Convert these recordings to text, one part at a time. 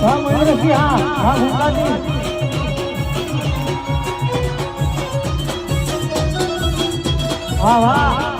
હા મયુરજી હા. હા ભૂતાજી વાહ વાહ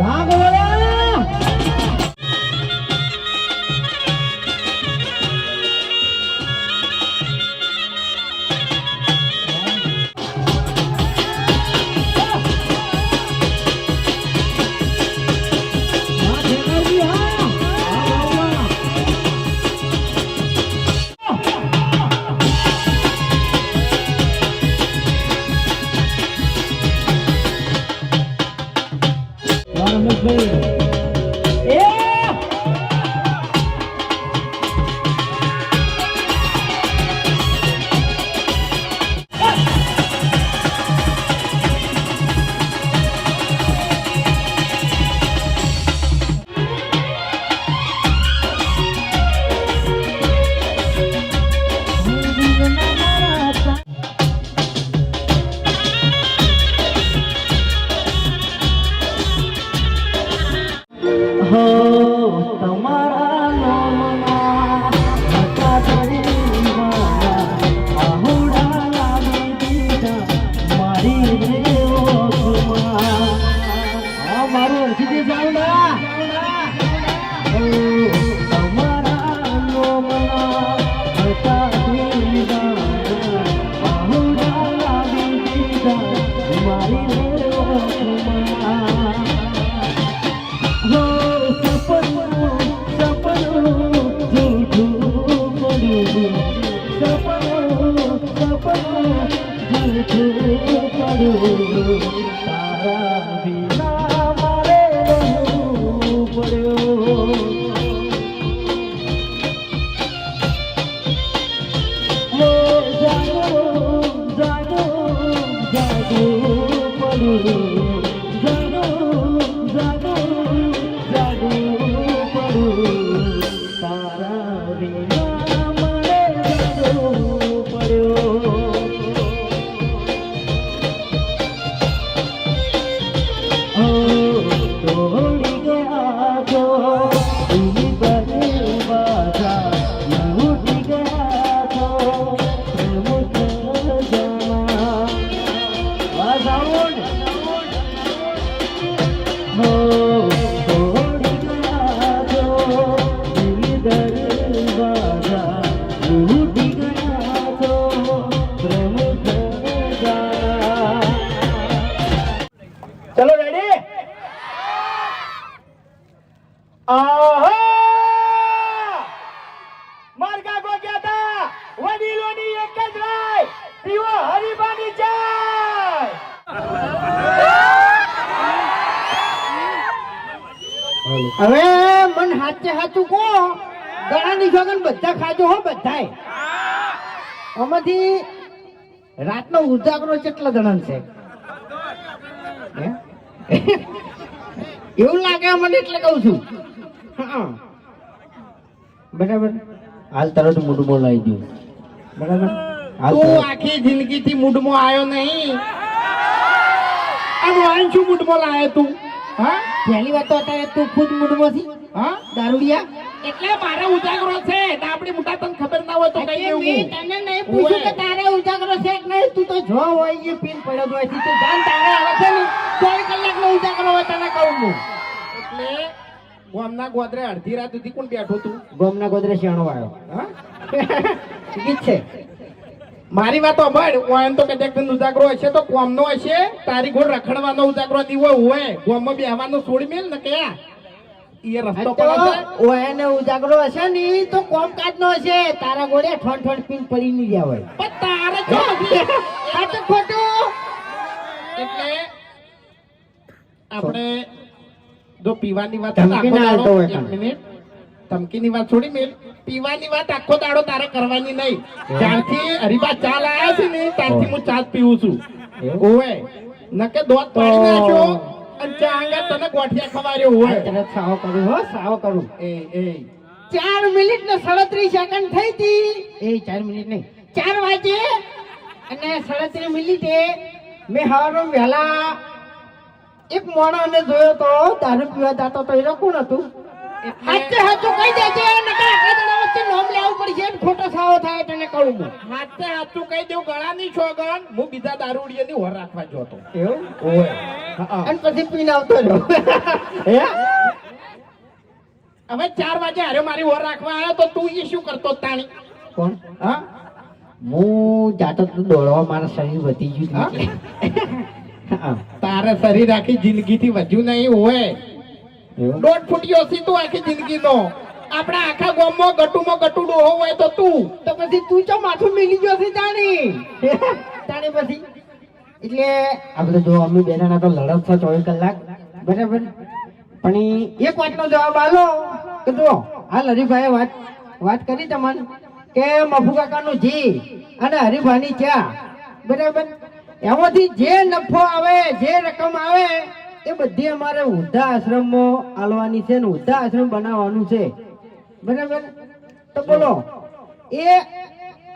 વાહ হয় હવે મન હાથે હાથું કો ગળાની જોગન બધા ખાજો હો બધા આમાંથી રાતનો ઉજાગરો કેટલા જણા છે? એવું લાગે મને એટલે કહું છું. બરાબર. હાલ તરત મૂડમાં લાવી દઉં. બરાબર. તું આખી જિંદગીથી મૂડમાં આવ્યો નહીં. આ વાંચું મૂડમાં લાયો તું? હા? પહેલી વાત તો અત્યારે તું ખુદ મૂડમાં છે. હા? દારૂડિયા? એટલે મારે ઉજાગરો છે. આપણી મોટા તને ખબર ના હોય તો કઈ દેવું. મેં તને નહીં પૂછ્યું કે તારે ઉજાગરો છે કે નહીં? તું તો જો હોય એ પીન પડ્યો હોય છે તું જાન તારે આવે છે ને ત્રણ કલાકનો ઉજાગરો હોય તને કહું હું. એટલે ગોમના ગોદરે અડધી રાત સુધી કોણ બેઠો તું? ગોમના ગોદરે શેણો આવ્યો હા? ઠીક છે. મારી વાત સાંભળ ઓયન તો કદાચ તને ઉજાગરો હશે તો કોમનો હશે તારી ગોળ રખડવાનો ઉજાગરો દીવો હોય. ગોમમાં બેહવાનો છોડી મેલ ને કે એ રસ્તો પડે છે? ઓયાને ઉજાગરો હશે ને તો કોમકાજ નો હશે. તારા ગોળે ઠણ ઠણ પીન પડી હોય. પણ તારે જો ખોટું. એટલે આપણે જો પીવાની વાત ધમકી ના આવતો હોય ધમકીની વાત છોડી મેલ. પીવાની વાત આખો દાડો તારે કરવાની નહીં. જ્યારથી હરીબા ચા લાયા છે ને ત્યારથી હું ચા પીવું છું? ઓવે. નકે દોત પાડી નાખ્યો અને ચા આગળ તને ગોઠિયા ખવાર્યો હોય તને સાવ કરું હો સાવ કરું. એ એ. ચાર મિનિટ ને સડત્રીસ સેકન્ડ થઈ હતી. એ ચાર મિનિટ નહીં. ચાર વાગે અને સડત્રીસ મિનિટે મેં હવારમાં વહેલા એક મોણસને જોયો તો દારૂ પીવા જતો તો એ કોણ હતું હાચે હાચું કહી દેજે નકર આટલા જણા વચ્ચે નોમ લેવું પડશે ને ખોટો સાવો થાય તને કહું હું. હાથે હાથું કહી દઉં ગળાની છોગન હું બીજા દારૂડિયાની હોર રાખવા જોતો એવું? ઓય અને પછી પીને આવતો રહ્યો. હે? હવે ચાર વાગે હારે મારી હોર રાખવા આવ્યો તો તું એ શું કરતો તાણી? કોણ? હા? હું જાતો તું દોડવા મારા શરીર વધી ગયું હા? તારે શરીર આખી જિંદગીથી વધ્યું નહીં હોય દોઢ ફૂટ્યો છે તું આખી જિંદગીનો. આપણા આખા ગામમાં ગટુમાં ગટુ ડોહો હોય તો તું. તો પછી તું ચો માથું મિલી ગયો છે જાણી? જાણી પછી? એટલે આપણે જો અમી બેના તો લડત છે ચોવીસ કલાક. બરાબર? પણ એક વાતનો જવાબ આલો. કે જો હાલ હરીભાઈએ વાત વાત કરી તમને કે મફુ કાકાનું જી અને હરીભાની ચા. બરાબર? એમાંથી જે નફો આવે જે રકમ આવે એ બધી અમારે વૃદ્ધા આશ્રમમાં આલવાની છે ને વૃદ્ધા આશ્રમ બનાવવાનું છે. બરાબર? તો બોલો, એ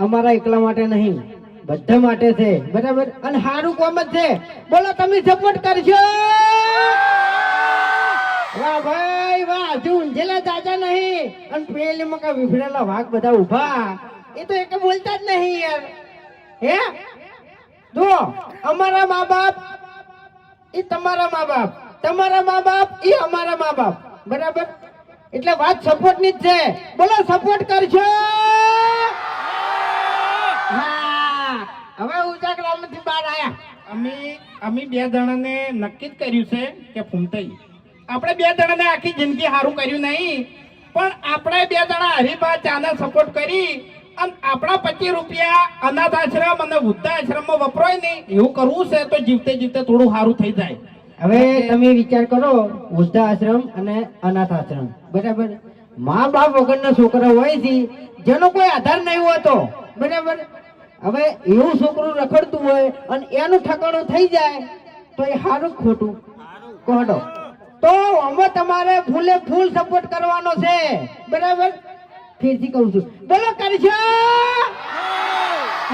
અમારા એકલા માટે નહીં, બધા માટે છે. બરાબર? અને સારું કોમ જ છે. બોલો, તમે સપોર્ટ કરશો વાહ ભાઈ, વાહ હજુ ઊંઝેલા દાદા નહીં. અને પેલી મકા વિફરેલા વાઘ બધા ઊભા. એ તો એક બોલતા જ નહીં યાર. હે? જો અમારા મા બાપ એ તમારા મા બાપ. તમારા મા બાપ, એ અમારા મા બાપ. બરાબર? એટલે વાત સપોર્ટની જ છે. બોલો સપોર્ટ કરજો. હવે ઉજાગરામાંથી બહાર આયા. અમે અમે બે જણાને નક્કી જ કર્યું છે કે ફૂમતાઈ. આપણે બે જણાને આખી જિંદગી સારું કર્યું નહીં. પણ આપણે બે જણા હરીબા ચાને સપોર્ટ કરી અને આપણા પચીસ રૂપિયા અનાથ આશ્રમ અને વૃદ્ધાશ્રમમાં વપરાય નહીં એવું કરવું છે તો જીવતે જીવતે થોડું સારું થઈ જાય. હવે તમે વિચાર કરો વૃદ્ધાશ્રમ અને અનાથ આશ્રમ. બરાબર? મા બાપ વગરના છોકરા હોય છે જેનો કોઈ આધાર નહીં હોતો. બરાબર? હવે એવું છોકરું રખડતું હોય અને એનું ઠકાણું થઈ જાય તો એ સારું ખોટું? કહો તો. અમે તમારે ફૂલે ફૂલ સપોર્ટ કરવાનો છે. બરાબર? ફેરથી કહું છું. બોલો કરશો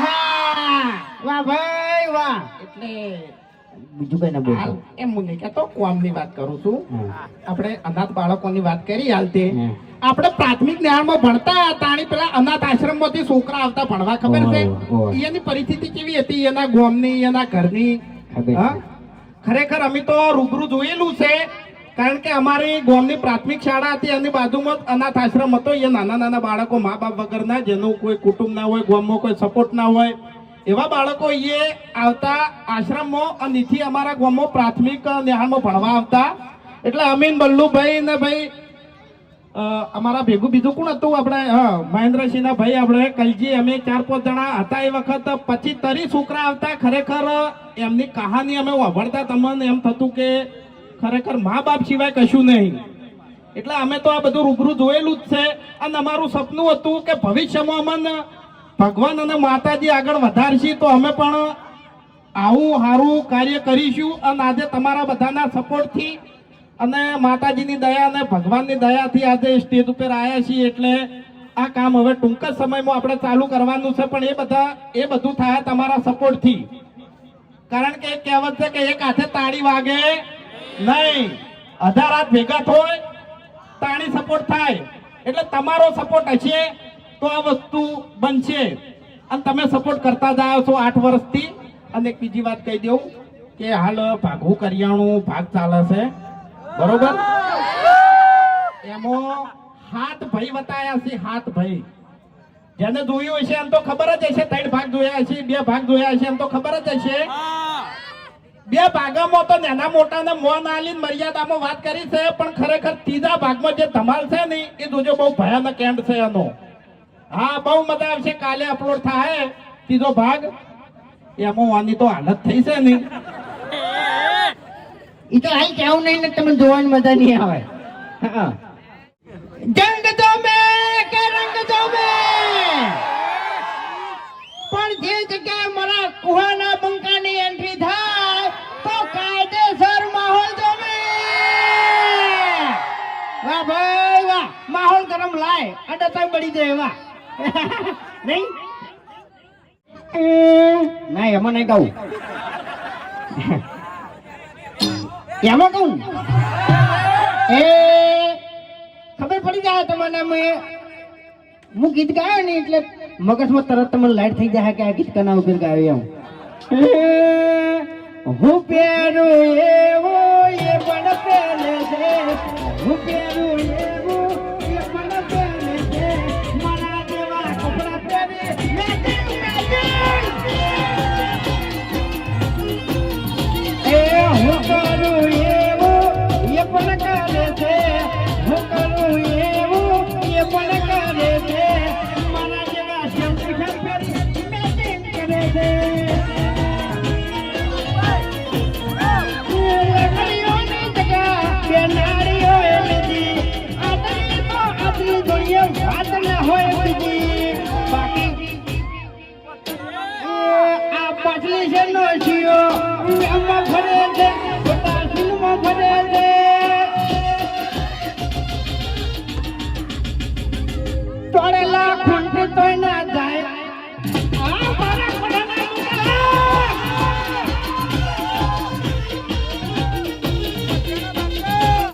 હા વાહ ભાઈ વાહ. એટલે બીજું કઈ ના હાલ એમ હું નહીં કહેતો કોમની વાત કરું છું. આપણે અનાથ બાળકોની વાત કરી હાલ તે. આપણે પ્રાથમિક જ્ઞાનમાં ભણતા તાણી પેલા અનાથ આશ્રમમાંથી છોકરા આવતા ભણવા ખબર છે. એની પરિસ્થિતિ કેવી હતી? એના ગામની એના ઘરની? ખરેખર અમે તો રૂબરૂ જોયેલું છે. કારણ કે અમારી ગોમની પ્રાથમિક શાળા હતી, એની બાજુમાં અનાથ આશ્રમ હતો. એ નાના નાના બાળકો મા બાપ વગરના જેનું કોઈ કુટુંબ ના હોય, ગોમમાં કોઈ સપોર્ટ ના હોય. એવા બાળકો એ આવતા આશ્રમમાં અનેથી અમારા ગોમમાં પ્રાથમિક નિહાળમાં ભણવા આવતા. એટલે અમીન, બલ્લુભાઈ ને ભાઈ અમારા ભેગું બીજું કોણ હતું? આપણે, હા મહેન્દ્રસિંહના ભાઈ આપણે, કલજી, અમે ચાર પાંચ જણા હતા એ વખત. પછી તરી છોકરા આવતા, ખરેખર એમની કહાની અમે વાભળતા તમને એમ થતું કે ખરેખર મા બાપ સિવાય કશું નહીં. એટલે અમે તો આ બધું રૂબરૂ જોયેલું જ છે. અને અમારું સપનું હતું કે ભવિષ્યમાં અમને ભગવાન અને માતાજી આગળ વધારશે, તો અમે પણ આવું સારું કાર્ય કરીશું. અને આજે તમારા બધાના સપોર્ટથી અને માતાજીની દયા અને ભગવાનની દયાથી આજે સ્ટેજ ઉપર આવ્યા છીએ. એટલે આ કામ હવે ટૂંક જ સમયમાં આપણે ચાલુ કરવાનું છે. પણ એ બધા, એ બધું થાય તમારા સપોર્ટથી. કારણ કે એક કહેવત છે કે એક હાથે તાળી વાગે નહીં. અઢાર હાથ ભેગા થાય, તાણી સપોર્ટ થાય. એટલે તમારો સપોર્ટ હશે તો આ વસ્તુ બનશે. અને તમે સપોર્ટ કરતા જાઓ છો આઠ વર્ષથી. અને એક બીજી વાત કહી દઉં કે હાલ ભાગવું કરિયાણું ભાગ ચાલે છે. બરોબર? એમાં હાથ ભાઈ બતાયા છે, હાથ ભાઈ. જેને જોયું હશે એમ તો ખબર જ હશે, ત્રણ ભાગ જોયા હશે બે ભાગ જોયા હશે એમ તો ખબર જ હશે. બે ભાગમાં તો નાના મોટાને મોન આલીને મર્યાદામાં વાત કરી છે પણ ખરેખર ત્રીજા ભાગમાં જે ધમાલ છે ને એ જોજો બહુ ભયાનક એન્ડ છે એનો. હા બહુ મજા આવશે કાલે અપલોડ થાય. ત્રીજો ભાગ એમાં વાની તો હાલત થઈ છે નહીં એ તો હાલ કેવું નહીં ને તમને જોવાની મજા નહીં આવે. હા. જંગ તો મે કે રંગ તો મે પણ જે જગ્યાએ મારા કુહાના માહોલ અને લાય પડી જાય એવા. નહીં? ના, એમાં નહીં કહું એમાં કહું એ, ખબર પડી જાય તમારા મેં હું ગીત ગાયો ને એટલે મગજમાં તરત તમને લાઈટ થઈ જાય કે આ ગીત કના ઉપર ગાયો એમ હું પહેરું એવો એ પણ પેલે છે. હું પહેરું I'm not afraid.